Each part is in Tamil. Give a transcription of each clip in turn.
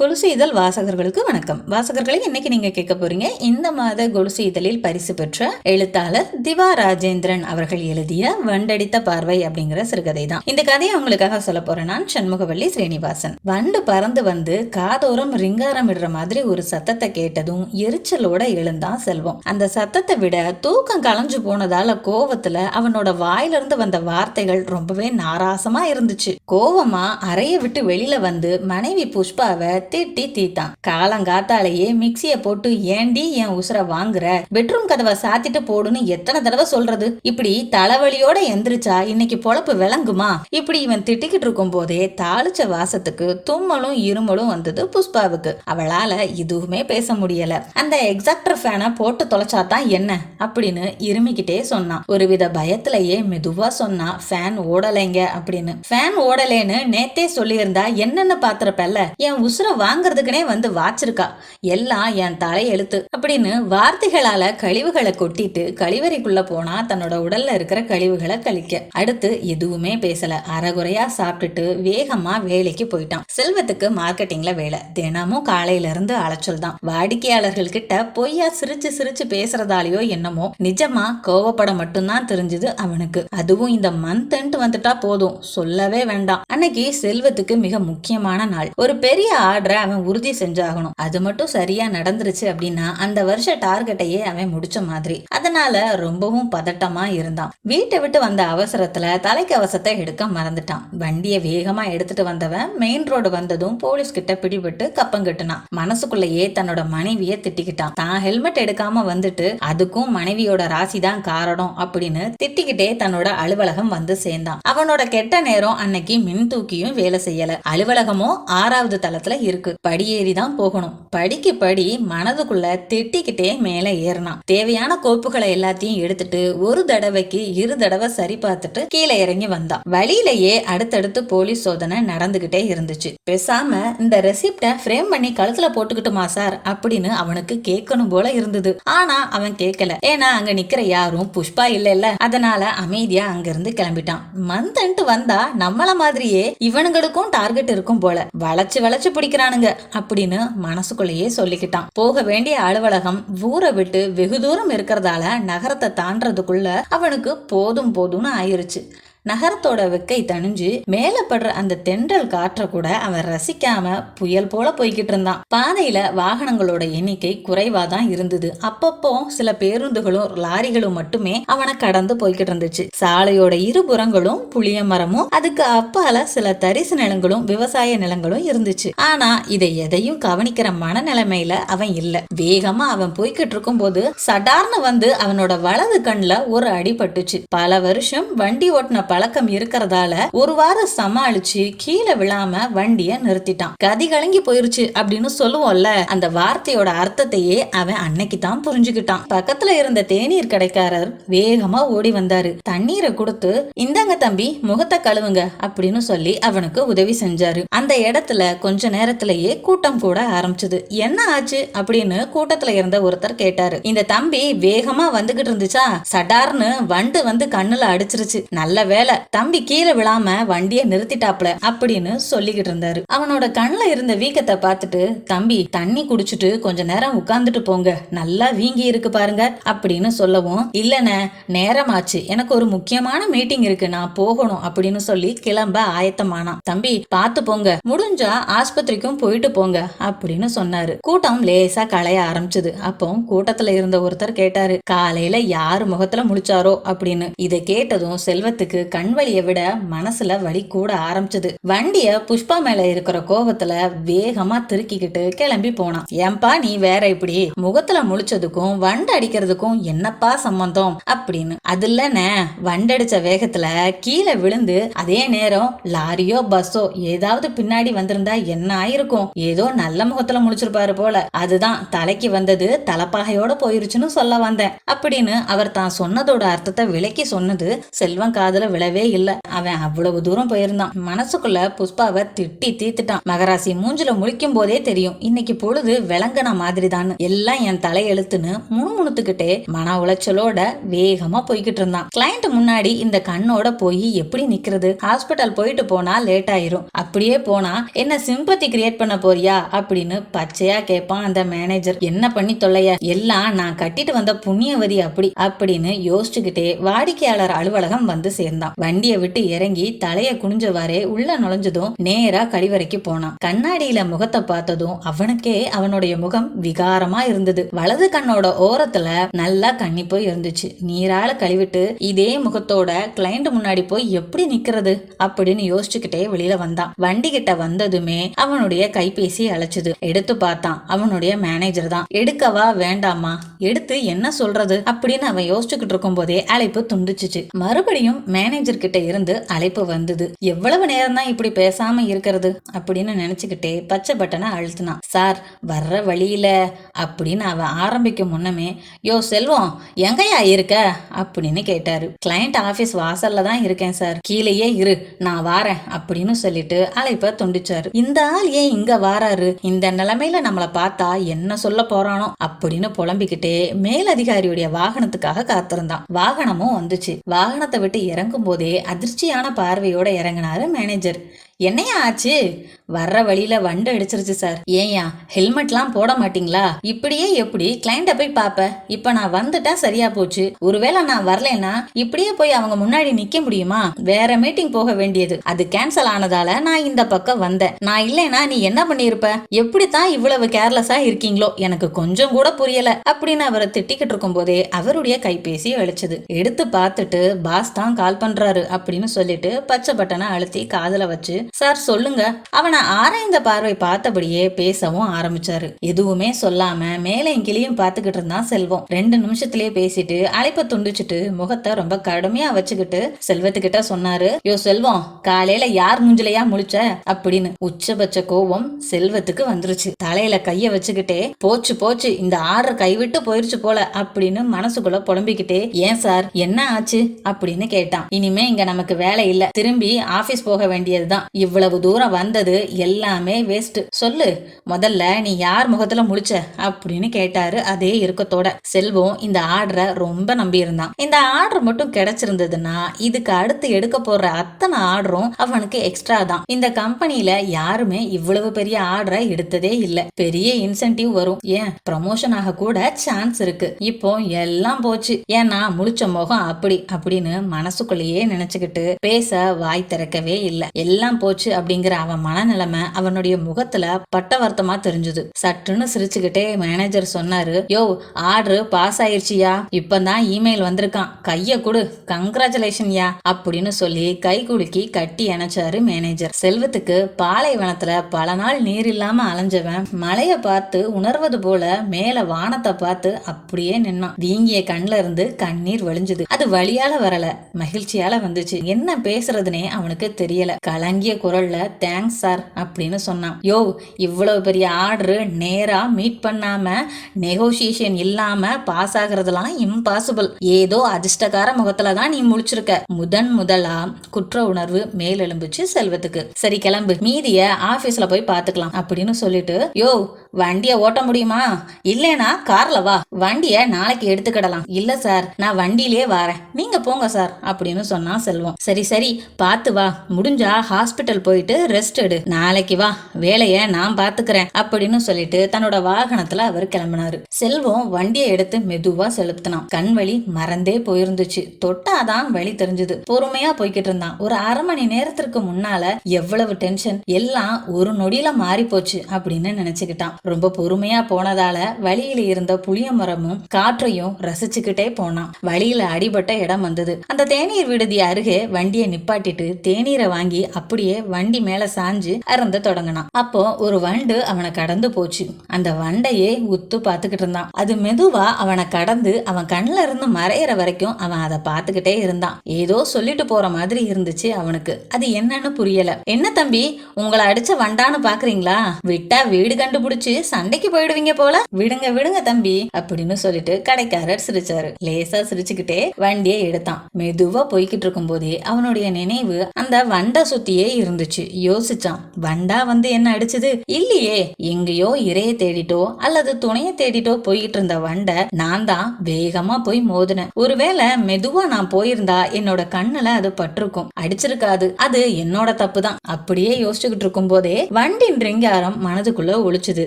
கொலுசு இதழ் வாசகர்களுக்கு வணக்கம். வாசகர்களை இன்னைக்கு நீங்க கேட்க போறீங்க. இந்த மாத கொலுசு இதழில் பரிசு பெற்ற எழுத்தாளர் திவா ராஜேந்திரன் அவர்கள் எழுதிய வண்டடித்த பார்வை அப்படிங்கிற சிறுகதை தான் இந்த கதையை உங்களுக்காக சொல்ல போறேன் நான் சண்முகவள்ளி ஸ்ரீனிவாசன். வண்டு பறந்து வந்து காதோரம் ரிங்காரம் இடுற மாதிரி ஒரு சத்தத்தை கேட்டதும் எரிச்சலோட எழுந்தான் செல்வம். அந்த சத்தத்தை விட தூக்கம் களைஞ்சு போனதால கோவத்துல அவனோட வாயிலிருந்து வந்த வார்த்தைகள் ரொம்பவே நாராசமா இருந்துச்சு. கோவமா அறைய விட்டு வெளியில வந்து மனைவி புஷ்பாவை திட்டி தீத்தான் காலங்காத்தாலேயே மிக்சிய போட்டு ஏண்டி என் உசுர வாங்குற? பெட்ரூம் கதவை சாத்திட்டு போடுன்னு எத்தனை தடவை சொல்றது? இப்படி தலைவலியோட எந்திரிச்சா இன்னைக்கு பொழப்பு விளங்குமா? இப்படி இவன் திட்டிக்கிட்டு இருக்கும் போதே தாளிச்ச வாசத்துக்கு தும்மலும் இருமலும் வந்தது புஷ்பாவுக்கு. அவளால எதுவுமே பேச முடியல. அந்த எக்ஸாக்டர் ஃபேனை போட்டு தொலைச்சாதான் என்ன? அப்படின்னு இருமிக்கிட்டே சொன்னான். ஒருவித பயத்திலேயே மெதுவா சொன்னா ஃபேன் ஓடலைங்க அப்படின்னு. ஃபேன் ஓடலேன்னு நேத்தே சொல்லியிருந்தா என்னென்ன பாத்திரப்பல்ல? என் உசுர வாங்குறதுக்குனே வந்து வாச்சிருக்கா. எல்லாம் என் தலை எழுத்து அப்படின்னு வார்த்தைகளால கழிவுகளை கொட்டிட்டு கழிவறைக்குள்ள போனா தன்னோட உடல்ல இருக்கிற கழிவுகளை கழிக்க. அடுத்து எதுவுமே பேசல. அறகுறையா சாப்பிட்டுட்டு வேகமா வேலைக்கு போயிட்டான். செல்வத்துக்கு மார்க்கெட்டிங்ல வேலை. தினமும் காலையில இருந்து அலைச்சல் தான். வாடிக்கையாளர்கள் கிட்ட பொய்யா சிரிச்சு சிரிச்சு பேசுறதாலயோ என்னமோ நிஜமா கோவப்பட மட்டும்தான் தெரிஞ்சது அவனுக்கு. அதுவும் இந்த மந்த் எண்ட் வந்துட்டா போதும். சொல்லவே வேண்டாம். அன்னைக்கு செல்வத்துக்கு மிக முக்கியமான நாள். ஒரு பெரிய ஆர்டர் அவன் உறுதி செஞ்சாகணும். அது மட்டும் சரியா நடந்துருச்சு அப்படின்னா அந்த வருஷ டார்கெட்டையே அவன் முடிச்ச மாதிரி. அதனால ரொம்பவும் பதட்டமா இருந்தான். வீட்டை விட்டு வந்த அவசரத்துல தலைக்கவசத்தை எடுக்க மறந்துட்டான். வண்டியை வேகமா எடுத்துட்டு வந்தவன் மெயின் ரோடு வந்ததும் போலீஸ் கிட்ட பிடிபட்டு கப்பங்கட்டுனான் மனசுக்குள்ளேயே தன்னோட மனைவிய திட்டிக்கிட்டான். தான் ஹெல்மெட் எடுக்காம வந்துட்டு அதுக்கும் மனைவியோட ராசி தான் காரணம் அப்படின்னு திட்டிக்கிட்டே தன்னோட அலுவலகம் வந்து சேர்ந்தான். அவனோட கெட்ட நேரம் அன்னைக்கு மின் தூக்கியும் வேலை செய்யல. அலுவலகமும் ஆறாவது தளத்துல இருக்கு படியேறி தான் போகணும். படிக்கு படி மனதுக்குள்ள திட்டிக்கிட்டே மேலே ஏறினான். தேவையான கோப்புகளை எல்லாத்தையும் எடுத்துட்டு ஒரு தடவைக்கு இரு தடவை சரி பார்த்துட்டு கீழே இறங்கி வந்தான். வழியிலேயே அடுத்தடுத்து போலீஸ் சோதனை நடந்துகிட்டே இருந்துச்சு. பேசாம இந்த ரெசிப்ட ஃப்ரேம் பண்ணி கழுத்துல போட்டுக்கிட்டுமா சார்? அப்படின்னு அவனுக்கு கேட்கணும் போல இருந்தது. ஆனா அவன் கேட்கல. ஏன்னா அங்க நிக்கிற யாரும் புஷ்பா இல்ல அதனால அமைதியா அங்க இருந்து கிளம்பிட்டான். மந்தன்ட்டு வந்தா நம்மள மாதிரியே இவனுங்களுக்கும் டார்கெட் இருக்கும் போல. வளைச்சு வளைச்சு நினைக்கிறானுங்க அப்படின்னு மனசுக்குள்ளேயே சொல்லிக்கிட்டான். போக வேண்டிய அலுவலகம் ஊரை விட்டு வெகு தூரம் இருக்கிறதால நகரத்தை தாண்டறதுக்குள்ள அவனுக்கு போதும் போதும்னு ஆயிருச்சு. நகரத்தோட வெக்கை தணிஞ்சு மேல படுற அந்த தென்றல் காற்ற கூட அவன் ரசிக்காம புயல் போல போய்கிட்டு இருந்தான். பாதையில வாகனங்களோட எண்ணிக்கை குறைவா தான் இருந்தது. அப்பப்போ சில பேருந்துகளும் லாரிகளும் மட்டுமே அவனை கடந்து போய்கிட்டு இருந்துச்சு. சாலையோட இருபுறங்களும் புளிய மரமும் அதுக்கு அப்பால சில தரிசு நிலங்களும் விவசாய நிலங்களும் இருந்துச்சு. ஆனா இதை எதையும் கவனிக்கிற மனநிலைமையில அவன் இல்ல. வேகமா அவன் போய்கிட்டு இருக்கும் போது சடார்னு வந்து அவனோட வலது கண்ல ஒரு அடி பட்டுச்சு. பல வருஷம் வண்டி ஓட்டின பழக்கம் இருக்கிறதால ஒரு வாரம் சமாளிச்சு கீழே விழாம வண்டிய நிறுத்திட்டான். கதி கலங்கி போயிருச்சு அப்படின்னு சொல்லுவோம்ல அந்த வார்த்தையோட அர்த்தத்தையே அவன் அன்னைக்கு தான் புரிஞ்சுக்கிட்டான். பக்கத்துல இருந்த தேநீர் கடைக்காரர் வேகமா ஓடி வந்தாரு. தண்ணீரை கொடுத்து இந்தாங்க தம்பி முகத்தை கழுவுங்க அப்படின்னு சொல்லி அவனுக்கு உதவி செஞ்சாரு. அந்த இடத்துல கொஞ்ச நேரத்திலேயே கூட்டம் கூட ஆரம்பிச்சது. என்ன ஆச்சு? அப்படின்னு கூட்டத்துல இருந்த ஒருத்தர் கேட்டாரு. இந்த தம்பி வேகமா வந்துகிட்டு இருந்துச்சா? சடார்னு வண்டு வந்து கண்ணுல அடிச்சிருச்சு. நல்ல வேலை. தம்பி கீழே விழாம வண்டிய நிறுத்திட்டாப்ல அப்படின்னு சொல்லிக்கிட்டு இருந்தாரு. அவனோட கண்ணுல இருந்த வீக்கத்தை பார்த்துட்டு தம்பி தண்ணி குடிச்சிட்டு கொஞ்ச நேரம் உட்கார்ந்துட்டு போங்க. நல்லா வீங்கி இருக்கு பாருங்க அப்படின்னு சொல்லவும் இல்லனே நேரமாச்சு. எனக்கு ஒரு முக்கியமான மீட்டிங் இருக்கு. நான் போகணும் அப்படின்னு சொல்லி கிளம்ப ஆயத்தமானான். தம்பி பார்த்து போங்க. முடிஞ்சா ஆஸ்பத்திரிக்கும் போயிட்டு போங்க அப்படின்னு சொன்னாரு. கூட்டம் லேசா களைய ஆரம்பிச்சது. அப்போ கூட்டத்துல இருந்த ஒருத்தர் கேட்டாரு காலையில யாரு முகத்துல முழிச்சாரோ அப்படின்னு. இதை கேட்டதும் செல்வத்துக்கு கண் வலியை விட மனசுல வலி கூட ஆரம்பிச்சது. வண்டிய புஷ்பா மேல இருக்கிற கோபத்துல வேகமா திருக்கிக்கிட்டு கிளம்பி போனான். ஏன்பா நீ வேற இப்படி? முகத்துல முழிச்சதுக்கும் வண்டு அடிக்கிறதுக்கும் என்னப்பா சம்பந்தம்? அப்படின்னு. அது இல்லனே வண்டடிச்ச வேகத்துல கீழே விழுந்து அதே நேரம் லாரியோ பஸ்ஸோ ஏதாவது பின்னாடி வந்திருந்தா என்ன ஆயிருக்கும்? ஏதோ நல்ல முகத்துல முழிச்சிருப்பாரு போல. அதுதான் தலைக்கு வந்தது தலைப்பாகையோட போயிருச்சுன்னு சொல்ல வந்தேன். அப்படின்னு அவர் தான் சொன்னதோட அர்த்தத்தை விளக்கி சொன்னது செல்வம் காதுல விழவே இல்லை. அவன் அவ்வளவு தூரம் போயிருந்தான். மனசுக்குள்ள புஷ்பாவை திட்டி தீத்துட்டான் மகராசி மூஞ்சில முழிக்கும் போதே தெரியும். இன்னைக்கு பொழுது விளங்குன மாதிரி தான் எல்லாம் என் தலையெழுத்துன்னு முணுமுணுத்துக்கிட்டே மன உளைச்சலோட வேகமா போய்கிட்டு இருந்தான். கிளைண்ட் முன்னாடி இந்த கண்ணோட போய் எப்படி நிக்கிறது? ஹாஸ்பிட்டல் போயிட்டு போனா லேட் ஆயிரும். அப்படியே போனா என்ன சிம்பத்தி கிரியேட் பண்ண போறியா? அப்படின்னு பச்சையா கேட்பான் அந்த மேனேஜர் என்ன பண்ணி தொல்லைய? எல்லாம் நான் கட்டிட்டு வந்த புண்ணியவதி அப்படி. அப்படின்னு யோசிச்சுக்கிட்டே வாடிக்கையாளர் அலுவலகம் வந்து சேர்ந்தான். வண்டியை விட்டு இறங்கி தலைய குனிஞ்சவாறே உள்ள நுழைஞ்சதும் நேரா கழிவறைக்கு போனான். கண்ணாடியில முகத்தை பார்த்ததும் அவனுக்கே அவனுடைய முகம் விகாரமா இருந்தது. வலது கண்ணோட ஓரத்துல நல்லா கண்ணி போய் இருந்துச்சு. நீரால கழுவிட்டு இதே முகத்தோட கிளைண்ட் முன்னாடி போய் எப்படி நிக்கிறது அப்படின்னு யோசிச்சுக்கிட்டே வெளியில வந்தான். வண்டி கிட்ட வந்ததுமே அவனுடைய கைபேசி அழைச்சது. எடுத்து பார்த்தான். அவனுடைய மேனேஜர் தான். எடுக்கவா வேண்டாமா? எடுத்து என்ன சொல்றது? அப்படின்னு அவன் யோசிச்சுக்கிட்டு இருக்கும் போதே அழைப்பு துண்டிச்சுச்சு. மறுபடியும் மேனேஜர் கிட்ட இருந்து அழைப்பு வந்தது. எவ்வளவு நேரம் தான் இப்படி பேசாம இருக்கிறது? அப்படின்னு நினைச்சுக்கிட்டே பச்சை பட்டனை அழுத்தினான். சார் வர்ற வழியில அப்படின்னு அவ ஆரம்பிக்கும் முன்னமே யோ செல்வம் எங்கயா இருக்க? அப்படின்னு கேட்டாரு. கிளையண்ட் ஆபீஸ் வாசல்ல தான் இருக்கேன் சார். கீழேயே இரு நான் வாரேன் அப்படின்னு சொல்லிட்டு அழைப்ப துண்டிச்சாரு. இந்த ஆள் ஏன் இங்க வாராரு? இந்த நிலைமையில நம்மளை பார்த்தா என்ன சொல்ல போறானோ? அப்படின்னு புலம்பிக்கிட்டே மேலதிகாரியுடைய வாகனத்துக்காக காத்திருந்தான். வாகனமும் வந்துச்சு. வாகனத்தை விட்டு இறங்கும் போதே அதிர்ச்சியான பார்வையோடு இறங்கினாரு மேனேஜர் என்னையா ஆச்சு? வர்ற வழியில வண்டு அடிச்சிருச்சு சார் ஏன்யா ஹெல்மெட்லாம் போட மாட்டீங்களா? இப்படியே எப்படி? கிளைண்ட்டை போய் பாப்ப. இப்ப நான் வந்துட்டா சரியா போச்சு. ஒருவேளை நான் வரலைன்னா இப்படியே போய் அவங்க முன்னாடி நிக்க முடியுமா? வேற மீட்டிங் போக வேண்டியது. அது கேன்சல் ஆனதால நான் இந்த பக்கம் வந்தேன். நான் இல்லைன்னா நீ என்ன பண்ணிருப்ப? எப்படித்தான் இவ்வளவு கேர்லெஸ்ஸா இருக்கீங்களோ? எனக்கு கொஞ்சம் கூட புரியல. அப்படின்னு அவரை திட்டிக்கிட்டு இருக்கும் போதே அவருடைய கைபேசி அழிச்சது. எடுத்து பார்த்துட்டு பாஸ் தான் கால் பண்றாரு அப்படின்னு சொல்லிட்டு பச்சை பட்டனை அழுத்தி காதல வச்சு சார் சொல்லுங்க. அவனை ஆராய்ந்த பார்வை பார்த்தபடியே பேசவும் ஆரம்பிச்சாரு. எதுவுமே சொல்லாம மேலையும் கிளியும் பார்த்துக்கிட்டு இருந்தான் செல்வம். ரெண்டு நிமிஷத்திலேயே பேசிட்டு அழைப்ப துண்டிச்சிட்டு முகத்தை ரொம்ப கடுமையா வச்சுக்கிட்டு செல்வத்துக்கிட்ட சொன்னாரு யோ செல்வம் காலையில யார் மூஞ்சிலையா முழிச்ச? அப்படின்னு உச்சபட்ச கோபம் செல்வத்துக்கு வந்துருச்சு. தலையில கைய வச்சுக்கிட்டே போச்சு போச்சு இந்த ஆர்டர் கைவிட்டு போயிருச்சு போல அப்படின்னு மனசுக்குள்ள புலம்பிக்கிட்டே ஏன் சார் என்ன ஆச்சு? அப்படின்னு கேட்டான். இனிமே இங்க நமக்கு வேலை இல்ல. திரும்பி ஆபீஸ் போக வேண்டியதுதான். இவ்வளவு தூரம் வந்தது எல்லாமே வேஸ்ட் சொல்லு முதல்ல நீ யார் முகத்துல முழிச்ச அப்படின்னு கேட்டாரு அதே இறுக்கத்தோட. செல்வம் இந்த ஆர்டரை ரொம்ப நம்பி இருந்தான் இந்த ஆர்டர் மட்டும் கிடைச்சிருந்ததுன்னா இதுக்கு அடுத்து எடுக்க போற அத்தனை ஆர்டரும் அவனுக்கு எக்ஸ்ட்ரா தான். இந்த கம்பெனில யாருமே இவ்வளவு பெரிய ஆர்டரை எடுத்ததே இல்ல. பெரிய இன்சென்டிவ் வரும். ஏன்? ப்ரமோஷன் ஆக கூட சான்ஸ் இருக்கு. இப்போ எல்லாம் போச்சு. ஏன்னா முழிச்ச முகம் அப்படி அப்படின்னு மனசுக்குள்ளேயே நினைச்சுக்கிட்டு பேச வாய் திறக்கவே இல்லை. எல்லாம் போ போச்சு அப்படிங்கிற அவன் மனநிலைமை அவனுடைய முகத்துல பட்டவர்த்தமா தெரிஞ்சது. சட்டுன்னு சிரிச்சுக்கிட்டே மேனேஜர் சொன்னாரு யோ ஆர்டர் பாஸ் ஆயிருச்சியா? இப்பதான் இமெயில் வந்திருக்கான். கைய கொடு. கங்க்ராச்சுலேஷன் யா? அப்படின்னு சொல்லி கை குலுக்கி கட்டி அணைச்சாரு மேனேஜர் செல்வத்துக்கு பாலைவனத்துல பல நாள் நீர் இல்லாம அலைஞ்சவன் மலைய பார்த்து உணர்வது போல மேல வானத்தை பார்த்து அப்படியே நின்னான். வீங்கிய கண்ல இருந்து கண்ணீர் வழிஞ்சுது. அது வழியால வரல. மகிழ்ச்சியால வந்துச்சு. என்ன பேசுறதுனே அவனுக்கு தெரியல. கலங்கிய குரல்ல தேங்க்ஸ் சார் அப்படின்னு சொன்னான். யோ இவ்வளவு பெரிய ஆர்டரு நேரா மீட் பண்ணாம நெகோசியேஷன் இல்லாம பாஸ் ஆகுறதுலாம் இம்பாசிபிள் ஏதோ அதிர்ஷ்டக்கார முகத்துல தான் நீ முழிச்சிருக்க. முதன் முதலா குற்ற உணர்வு மேலெழும்புச்சு செல்வத்துக்கு. சரி கிளம்பு. மீதிய ஆபீஸ்ல போய் பாத்துக்கலாம் அப்படின்னு சொல்லிட்டு யோ வண்டியை ஓட்ட முடியுமா? இல்லைனா கார்ல வா. வண்டிய நாளைக்கு எடுத்துக்கிடலாம். இல்ல சார் நான் வண்டியிலே வரேன். நீங்க போங்க சார் அப்படின்னு சொன்னா செல்வம். சரி சரி பார்த்து வா. முடிஞ்சா ஹாஸ்பிட்டல் போயிட்டு ரெஸ்ட் எடு. நாளைக்கு வா. வேலைய நான் பாத்துக்கிறேன் அப்படின்னு சொல்லிட்டு தன்னோட வாகனத்துல அவர் கிளம்பினாரு. செல்வம் வண்டியை எடுத்து மெதுவா செலுத்தினான். கண் வலி மறந்தே போயிருந்துச்சு. தொட்டாதான் வழி தெரிஞ்சது. பொறுமையா போய்கிட்டு இருந்தான். ஒரு அரை மணி நேரத்திற்கு முன்னால எவ்வளவு டென்ஷன்? எல்லாம் ஒரு நொடியில மாறி போச்சு அப்படின்னு நினைச்சுக்கிட்டான். ரொம்ப பொறுமையா போனதால வழியில இருந்த புளிய மரமும் காற்றையும் ரசிச்சுக்கிட்டே போனான். வழியில அடிபட்ட இடம் வந்தது. அந்த தேநீர் விடுதி அருகே வண்டியை நிப்பாட்டிட்டு தேநீரை வாங்கி அப்படியே வண்டி மேல சாஞ்சு அறந்த தொடங்கினான். அப்போ ஒரு வண்டு அவனை கடந்து போச்சு. அந்த வண்டையே உத்து பார்த்துக்கிட்டு இருந்தான். அது மெதுவா அவனை கடந்து அவன் கண்ணுல இருந்து மறையிற வரைக்கும் அவன் அதை பார்த்துக்கிட்டே இருந்தான். ஏதோ சொல்லிட்டு போற மாதிரி இருந்துச்சு அவனுக்கு. அது என்னன்னு புரியல. என்ன தம்பி உங்களை அடிச்ச வண்டான்னு பாக்குறீங்களா? விட்டா வீடு கண்டுபிடிச்சு நினைச்சு சண்டைக்கு போயிடுவீங்க போல? விடுங்க விடுங்க தம்பி அப்படின்னு சொல்லிட்டு கடைக்காரர் சிரிச்சாரு. லேசா சிரிச்சுக்கிட்டே வண்டியை எடுத்தான். மெதுவா போய்கிட்டு இருக்கும் போதே அவனுடைய நினைவு அந்த வண்டை சுத்தியே இருந்துச்சு. யோசிச்சான் வண்டா வந்து என்ன அடிச்சது? இல்லையே எங்கேயோ இரைய தேடிட்டோ அல்லது துணைய தேடிட்டோ போய்கிட்டு இருந்த வண்டை நான் தான் வேகமா போய் மோதினேன். ஒருவேளை மெதுவா நான் போயிருந்தா என்னோட கண்ணுல அது பட்டிருக்கும். அடிச்சிருக்காது அது என்னோட தப்பு தான் அப்படியே யோசிச்சுக்கிட்டு இருக்கும் போதே வண்டின் ரிங்காரம் மனதுக்குள்ள ஒழிச்சுது.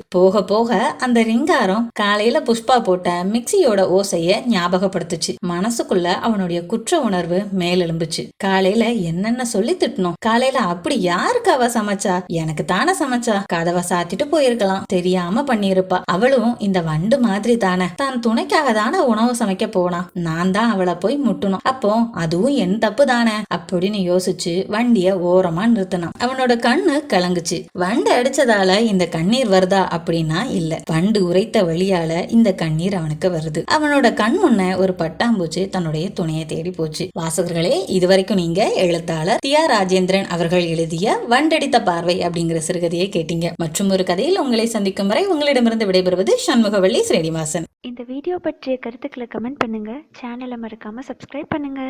போக போக அந்த ரிங்காரம் காலையில புஷ்பா போட்ட மிக்சியோட ஓசைய ஞாபகப்படுத்துச்சு. மனசுக்குள்ள அவனுடைய குற்ற உணர்வு மேலெழும்புச்சு. காலையில என்னென்ன சொல்லி திட்டணும்? காலையில அப்படி யாருக்கு அவ சமைச்சா? எனக்கு தானே சமைச்சா? கதவை சாத்திட்டு போயிருக்கலாம். தெரியாம பண்ணியிருப்பா. அவளும் இந்த வண்டு மாதிரி தானே. தான் துணைக்காக தானே உணவு சமைக்க போனா? நான் தான் அவளை போய் முட்டணும். அப்போ அதுவும் என் தப்பு தானே? அப்படின்னு யோசிச்சு வண்டிய ஓரமா நிறுத்தினான். அவனோட கண்ணு கலங்குச்சு. வண்டு அடிச்சதால இந்த கண்ணீர் வருதா அப்படின்னா இல்ல. வண்டு உரைத்த வழியால இந்த கண்ணீர் அவனுக்கு வருது. அவனோட கண் முன்ன ஒரு பட்டாம்பூச்சி தன்னுடைய துணையை தேடி போச்சு. வாசகர்களே இதுவரைக்கும் நீங்க எழுத்தாளர் தியா ராஜேந்திரன் அவர்கள் எழுதிய வண்டடித்த பார்வை அப்படிங்கிற சிறுகதையை கேட்டீங்க. மற்றும் ஒரு கதையில் உங்களை சந்திக்கும் வரை உங்களிடமிருந்து விடைபெறுவது சண்முகவள்ளி ஸ்ரீனிவாசன். இந்த வீடியோ பற்றிய கருத்துக்களை கமெண்ட் பண்ணுங்க. சேனலை மறக்காம சப்ஸ்கிரைப் பண்ணுங்க.